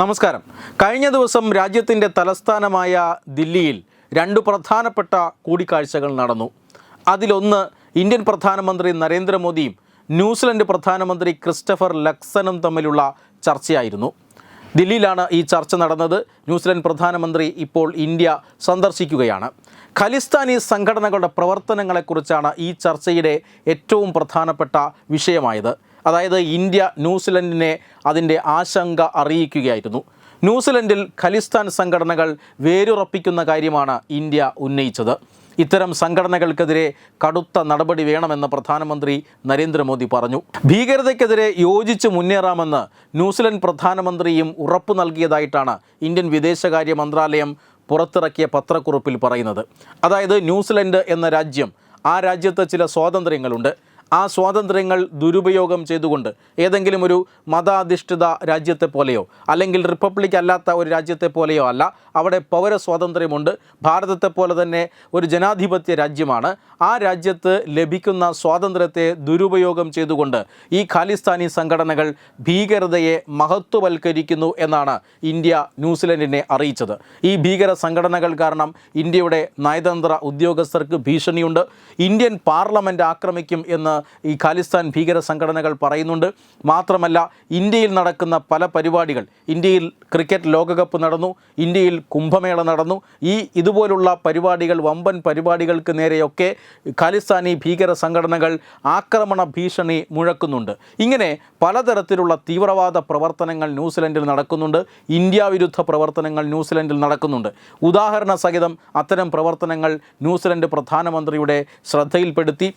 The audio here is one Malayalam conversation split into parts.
നമസ്കാരം. കഴിഞ്ഞ ദിവസം രാജ്യത്തിന്റെ തലസ്ഥാനമായ ദില്ലിയിൽ രണ്ട് പ്രധാനപ്പെട്ട കൂടിക്കാഴ്ചകൾ നടന്നു. അതിലൊന്ന് ഇന്ത്യൻ പ്രധാനമന്ത്രി നരേന്ദ്രമോദിയും ന്യൂസിലൻഡ് പ്രധാനമന്ത്രി ക്രിസ്റ്റഫർ ലക്സനും തമ്മിലുള്ള ചർച്ചയായിരുന്നു. ദില്ലിയിലാണ് ഈ ചർച്ച നടന്നത്. ന്യൂസിലൻഡ് പ്രധാനമന്ത്രി ഇപ്പോൾ ഇന്ത്യ സന്ദർശിക്കുകയാണ്. ഖലിസ്ഥാനി സംഘടനകളുടെ പ്രവർത്തനങ്ങളെക്കുറിച്ചാണ് ഈ ചർച്ചയുടെ ഏറ്റവും പ്രധാനപ്പെട്ട വിഷയമായത്. അതായത് ഇന്ത്യ ന്യൂസിലൻഡിനെ അതിന്റെ ആശങ്ക അറിയിക്കുകയായിരുന്നു. ന്യൂസിലൻഡിൽ ഖലിസ്ഥാൻ സംഘടനകൾ വേരുറപ്പിക്കുന്ന കാര്യമാണ് ഇന്ത്യ ഉന്നയിച്ചത്. ഇത്തരം സംഘടനകൾക്കെതിരെ കടുത്ത നടപടി വേണമെന്ന് പ്രധാനമന്ത്രി നരേന്ദ്രമോദി പറഞ്ഞു. ഭീകരതയ്ക്കെതിരെ യോജിച്ച് മുന്നേറാമെന്ന് ന്യൂസിലൻഡ് പ്രധാനമന്ത്രിയും ഉറപ്പു നൽകിയതായിട്ടാണ് ഇന്ത്യൻ വിദേശകാര്യ മന്ത്രാലയം പുറത്തിറക്കിയ പത്രക്കുറിപ്പിൽ പറയുന്നത്. അതായത് ന്യൂസിലൻഡ് എന്ന രാജ്യം ആ രാജ്യത്ത് ചില സ്വാതന്ത്ര്യങ്ങളുണ്ട്. ആ സ്വാതന്ത്ര്യങ്ങൾ ദുരുപയോഗം ചെയ്തുകൊണ്ട് ഏതെങ്കിലും ഒരു മതാധിഷ്ഠിത രാജ്യത്തെ പോലെയോ അല്ലെങ്കിൽ റിപ്പബ്ലിക് അല്ലാത്ത ഒരു രാജ്യത്തെ പോലെയോ അല്ല അവിടെ പൗര സ്വാതന്ത്ര്യമുണ്ട്. ഭാരതത്തെ പോലെ തന്നെ ഒരു ജനാധിപത്യ രാജ്യമാണ്. ആ രാജ്യത്ത് ലഭിക്കുന്ന സ്വാതന്ത്ര്യത്തെ ദുരുപയോഗം ചെയ്തുകൊണ്ട് ഈ ഖാലിസ്ഥാനി സംഘടനകൾ ഭീകരതയെ മഹത്വവൽക്കരിക്കുന്നു എന്നാണ് ഇന്ത്യ ന്യൂസിലൻഡിനെ അറിയിച്ചത്. ഈ ഭീകര സംഘടനകൾ കാരണം ഇന്ത്യയുടെ നയതന്ത്ര ഉദ്യോഗസ്ഥർക്ക് ഭീഷണിയുണ്ട്. ഇന്ത്യൻ പാർലമെന്റ് ആക്രമിക്കും എന്ന് ഈ ഖാലിസ്ഥാൻ ഭീകര സംഘടനകൾ പറയുന്നുണ്ട്. മാത്രമല്ല ഇന്ത്യയിൽ നടക്കുന്ന പല പരിപാടികൾ ഇന്ത്യയിൽ ക്രിക്കറ്റ് ലോകകപ്പ് നടന്നു ഇന്ത്യയിൽ കുംഭമേള നടന്നു ഈ ഇതുപോലുള്ള പരിപാടികൾ വമ്പൻ പരിപാടികൾക്ക് നേരെയൊക്കെ ഖാലിസ്ഥാനി ഭീകര സംഘടനകൾ ആക്രമണ ഭീഷണി മുഴക്കുന്നുണ്ട്. ഇങ്ങനെ പലതരത്തിലുള്ള തീവ്രവാദ പ്രവർത്തനങ്ങൾ ന്യൂസിലൻഡിൽ നടക്കുന്നുണ്ട്. ഇന്ത്യ വിരുദ്ധ പ്രവർത്തനങ്ങൾ ന്യൂസിലൻഡിൽ നടക്കുന്നുണ്ട്. ഉദാഹരണ സഹിതം അത്തരം പ്രവർത്തനങ്ങൾ ന്യൂസിലൻഡ് പ്രധാനമന്ത്രിയുടെ ശ്രദ്ധയിൽപ്പെടുത്തി.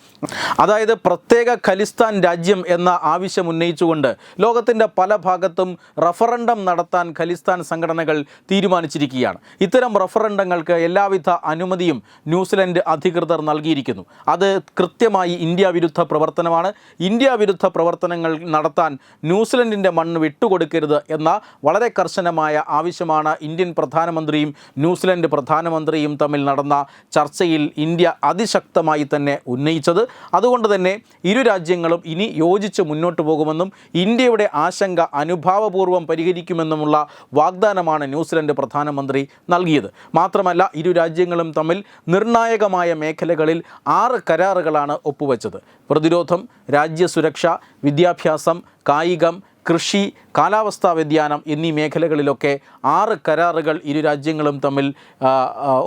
അതായത് പ്രത്യേക ഖലിസ്ഥാൻ രാജ്യം എന്ന ആവശ്യം ഉന്നയിച്ചുകൊണ്ട് ലോകത്തിന്റെ പല ഭാഗത്തും റഫറണ്ടം നടത്താൻ ഖലിസ്ഥാൻ സംഘടനകൾ തീരുമാനിച്ചിരിക്കുകയാണ്. ഇത്തരം റഫറണ്ടങ്ങൾക്ക് എല്ലാവിധ അനുമതിയും ന്യൂസിലൻഡ് അധികൃതർ നൽകിയിരിക്കുന്നു. അത് കൃത്യമായി ഇന്ത്യ വിരുദ്ധ പ്രവർത്തനമാണ്. ഇന്ത്യ വിരുദ്ധ പ്രവർത്തനങ്ങൾ നടത്താൻ ന്യൂസിലൻഡിന്റെ മണ്ണ് വിട്ടുകൊടുക്കരുത് എന്ന വളരെ കർശനമായ ആവശ്യമാണ് ഇന്ത്യൻ പ്രധാനമന്ത്രിയും ന്യൂസിലൻഡ് പ്രധാനമന്ത്രിയും തമ്മിൽ നടന്ന ചർച്ചയിൽ ഇന്ത്യ അതിശക്തമായി തന്നെ ഉന്നയിച്ചത്. അതുകൊണ്ട് തന്നെ ഇരു രാജ്യങ്ങളും ഇനി യോജിച്ച് മുന്നോട്ട് പോകുമെന്നും ഇന്ത്യയുടെ ആശങ്ക അനുഭാവപൂർവം പരിഹരിക്കുമെന്നുമുള്ള വാഗ്ദാനമാണ് ന്യൂസിലൻഡ് പ്രധാനമന്ത്രി നൽകിയത്. മാത്രമല്ല ഇരു രാജ്യങ്ങളും തമ്മിൽ നിർണായകമായ മേഖലകളിൽ ആറ് കരാറുകളാണ് ഒപ്പുവെച്ചത്. പ്രതിരോധം രാജ്യസുരക്ഷ വിദ്യാഭ്യാസം കായികം കൃഷി കാലാവസ്ഥാ വ്യതിയാനം എന്നീ മേഖലകളിലൊക്കെ ആറ് കരാറുകൾ ഇരു രാജ്യങ്ങളും തമ്മിൽ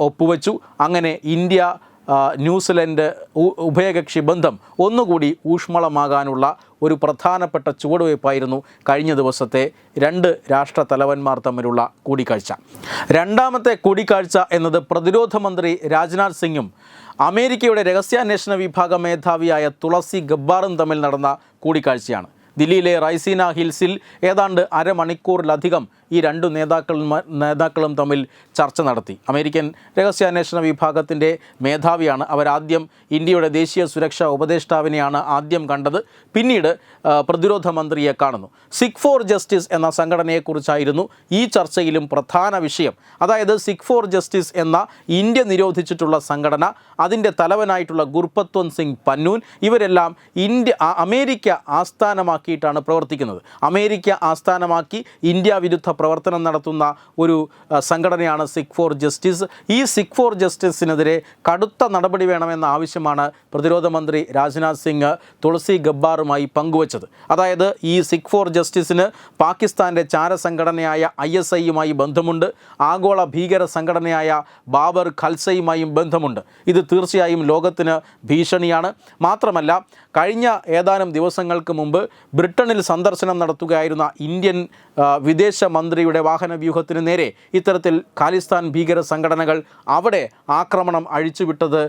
ഒപ്പുവെച്ചു. അങ്ങനെ ഇന്ത്യ ന്യൂസിലൻഡ് ഉഭയകക്ഷി ബന്ധം ഒന്നുകൂടി ഊഷ്മളമാകാനുള്ള ഒരു പ്രധാനപ്പെട്ട ചുവടുവയ്പ്പായിരുന്നു കഴിഞ്ഞ ദിവസത്തെ രണ്ട് രാഷ്ട്ര തലവന്മാർ തമ്മിലുള്ള കൂടിക്കാഴ്ച. രണ്ടാമത്തെ കൂടിക്കാഴ്ച എന്നത് പ്രതിരോധ മന്ത്രി രാജ്നാഥ് സിംഗും അമേരിക്കയുടെ രഹസ്യാന്വേഷണ വിഭാഗ മേധാവിയായ തുളസി ഗബ്ബാറും തമ്മിൽ നടന്ന കൂടിക്കാഴ്ചയാണ്. ദില്ലിയിലെ റൈസീന ഹിൽസിൽ ഏതാണ്ട് അരമണിക്കൂറിലധികം ഈ രണ്ടു നേതാക്കളും നേതാക്കളും തമ്മിൽ ചർച്ച നടത്തി. അമേരിക്കൻ രഹസ്യാന്വേഷണ വിഭാഗത്തിന്റെ മേധാവിയാണ് അവരാദ്യം ഇന്ത്യയുടെ ദേശീയ സുരക്ഷാ ഉപദേഷ്ടാവിനെയാണ് ആദ്യം കണ്ടത്. പിന്നീട് പ്രതിരോധ മന്ത്രിയെ കാണുന്നു. സിഖ് ഫോർ ജസ്റ്റിസ് എന്ന സംഘടനയെക്കുറിച്ചായിരുന്നു ഈ ചർച്ചയിലും പ്രധാന വിഷയം. അതായത് സിഖ് ഫോർ ജസ്റ്റിസ് എന്ന ഇന്ത്യ നിരോധിച്ചിട്ടുള്ള സംഘടന അതിന്റെ തലവനായിട്ടുള്ള ഗുർപത്വൻ സിംഗ് പന്നൂൻ ഇവരെല്ലാം ഇന്ത്യ അമേരിക്ക അമേരിക്ക ആസ്ഥാനമാക്കിയിട്ടാണ് പ്രവർത്തിക്കുന്നത്. അമേരിക്ക ആസ്ഥാനമാക്കി ഇന്ത്യ വിരുദ്ധ പ്രവർത്തനം നടത്തുന്ന ഒരു സംഘടനയാണ് സിഖ് ഫോർ ജസ്റ്റിസ് ഈ സിഖ് ഫോർ ജസ്റ്റിസിനെതിരെ കടുത്ത നടപടി വേണമെന്ന ആവശ്യമാണ് പ്രതിരോധ മന്ത്രി രാജ്നാഥ് സിംഗ് തുളസി ഗബ്ബാറുമായി പങ്കുവച്ചത്. അതായത് ഈ സിഖ് ഫോർ ജസ്റ്റിസിന് പാകിസ്ഥാന്റെ ചാരസംഘടനയായ ഐ എസ് ഐയുമായി ബന്ധമുണ്ട്. ആഗോള ഭീകര സംഘടനയായ ബാബർ ഖൽസയുമായും ബന്ധമുണ്ട്. ഇത് തീർച്ചയായും ലോകത്തിന് ഭീഷണിയാണ്. മാത്രമല്ല കഴിഞ്ഞ ഏതാനും ദിവസങ്ങൾക്ക് മുമ്പ് ബ്രിട്ടനിൽ സന്ദർശനം നടത്തുകയായിരുന്ന ഇന്ത്യൻ വിദേശ മന്ത്രിയുടെ വാഹന വ്യൂഹത്തിന് നേരെ ഇത്തരത്തിൽ ഖാലിസ്ഥാൻ ഭീകര സംഘടനകൾ അവിടെ ആക്രമണം അഴിച്ചുവിട്ടത്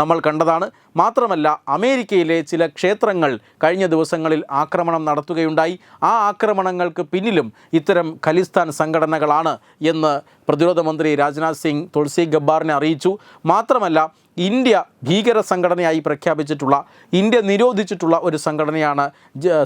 നമ്മൾ കണ്ടതാണ്. മാത്രമല്ല അമേരിക്കയിലെ ചില ക്ഷേത്രങ്ങൾ കഴിഞ്ഞ ദിവസങ്ങളിൽ ആക്രമണം നടത്തുകയുണ്ടായി. ആ ആക്രമണങ്ങൾക്ക് പിന്നിലും ഇത്തരം ഖലിസ്ഥാൻ സംഘടനകളാണ് എന്ന് പ്രതിരോധ മന്ത്രി രാജ്നാഥ് സിംഗ് തുളസി ഗബ്ബാറിനെ അറിയിച്ചു. മാത്രമല്ല ഇന്ത്യ ഭീകര സംഘടനയായി പ്രഖ്യാപിച്ചിട്ടുള്ള ഇന്ത്യ നിരോധിച്ചിട്ടുള്ള ഒരു സംഘടനയാണ്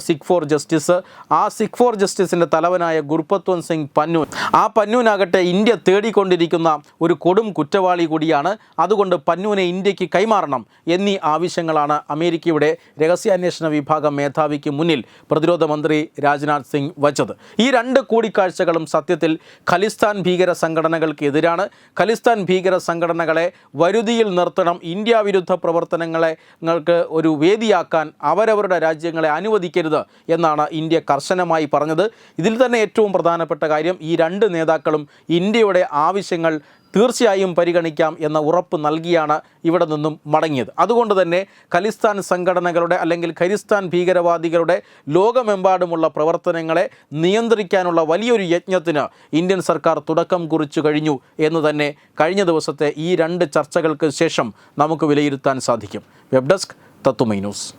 സിഖ് ഫോർ ജസ്റ്റിസ് ആ സിഖ് ഫോർ ജസ്റ്റിസിന്റെ തലവനായ ഗുർപത്വന്ത് സിംഗ് പന്നൂൻ. ആ പന്നൂനാകട്ടെ ഇന്ത്യ തേടിക്കൊണ്ടിരിക്കുന്ന ഒരു കൊടും കുറ്റവാളി കൂടിയാണ്. അതുകൊണ്ട് പന്നൂനെ ഇന്ത്യയ്ക്ക് കൈമാറണം എന്നീ ആവശ്യങ്ങളാണ് അമേരിക്കയുടെ രഹസ്യാന്വേഷണ വിഭാഗം മേധാവിക്ക് മുന്നിൽ പ്രതിരോധ മന്ത്രി രാജ്നാഥ് സിംഗ് വച്ചത്. ഈ രണ്ട് കൂടിക്കാഴ്ചകളും സത്യത്തിൽ ഖലിസ്ഥാൻ ഭീകര സംഘടനകൾക്കെതിരാണ്. ഖലിസ്ഥാൻ ഭീകര സംഘടനകളെ വരുതിയിൽ നിർത്തണം ഇന്ത്യ വിരുദ്ധ പ്രവർത്തനങ്ങളെ നിങ്ങൾക്ക് ഒരു വേദിയാക്കാൻ അവരവരുടെ രാജ്യങ്ങളെ അനുവദിക്കരുത് എന്നാണ് ഇന്ത്യ കർശനമായി പറഞ്ഞത്. ഇതിൽ തന്നെ ഏറ്റവും പ്രധാനപ്പെട്ട കാര്യം ഈ രണ്ട് നേതാക്കളും ഇന്ത്യയുടെ ആവശ്യങ്ങൾ തീർച്ചയായും പരിഗണിക്കാം എന്ന ഉറപ്പ് നൽകിയാണ് ഇവിടെ നിന്നും മടങ്ങിയത്. അതുകൊണ്ട് തന്നെ ഖലിസ്ഥാൻ സംഘടനകളുടെ അല്ലെങ്കിൽ ഖലിസ്ഥാൻ ഭീകരവാദികളുടെ ലോകമെമ്പാടുമുള്ള പ്രവർത്തനങ്ങളെ നിയന്ത്രിക്കാനുള്ള വലിയൊരു യജ്ഞത്തിന് ഇന്ത്യൻ സർക്കാർ തുടക്കം കുറിച്ചു കഴിഞ്ഞു എന്ന് തന്നെ കഴിഞ്ഞ ദിവസത്തെ ഈ രണ്ട് ചർച്ചകൾക്ക് ശേഷം നമുക്ക് വിലയിരുത്താൻ സാധിക്കും. Web desk Thathumai news.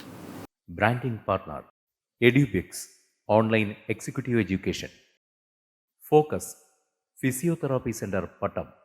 Branding partner Edubix online executive education. Focus physiotherapy centre Pattom.